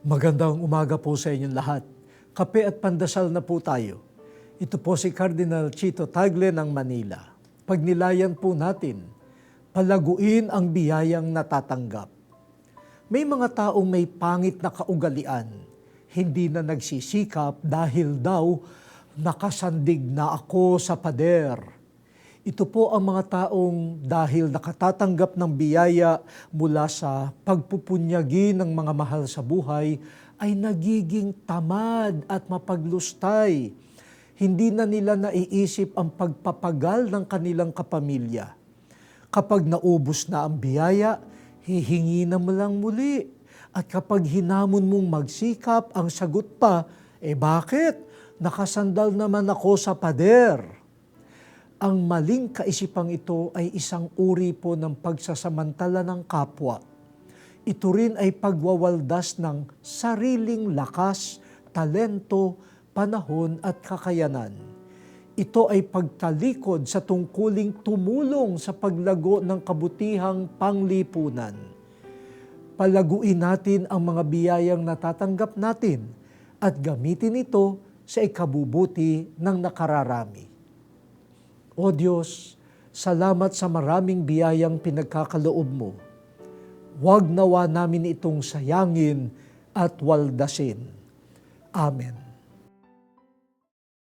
Magandang umaga po sa inyong lahat. Kape at pandasal na po tayo. Ito po si Cardinal Chito Tagle ng Manila. Pagnilayan po natin, palaguin ang biyayang natatanggap. May mga taong may pangit na kaugalian, hindi na nagsisikap dahil daw nakasandig na ako sa pader. Ito po ang mga taong dahil nakatatanggap ng biyaya mula sa pagpupunyagi ng mga mahal sa buhay ay nagiging tamad at mapaglustay. Hindi na nila naiisip ang pagpapagal ng kanilang kapamilya. Kapag naubos na ang biyaya, hihingi na mo lang muli. At kapag hinamon mong magsikap, ang sagot pa, eh bakit? Nakasandal naman ako sa pader. Ang maling kaisipang ito ay isang uri po ng pagsasamantala ng kapwa. Ito rin ay pagwawaldas ng sariling lakas, talento, panahon at kakayanan. Ito ay pagtalikod sa tungkuling tumulong sa paglago ng kabutihang panglipunan. Palaguin natin ang mga biyayang natatanggap natin at gamitin ito sa ikabubuti ng nakararami. O Diyos, salamat sa maraming biyayang pinagkakaloob mo. Huwag nawa namin itong sayangin at waldasin. Amen.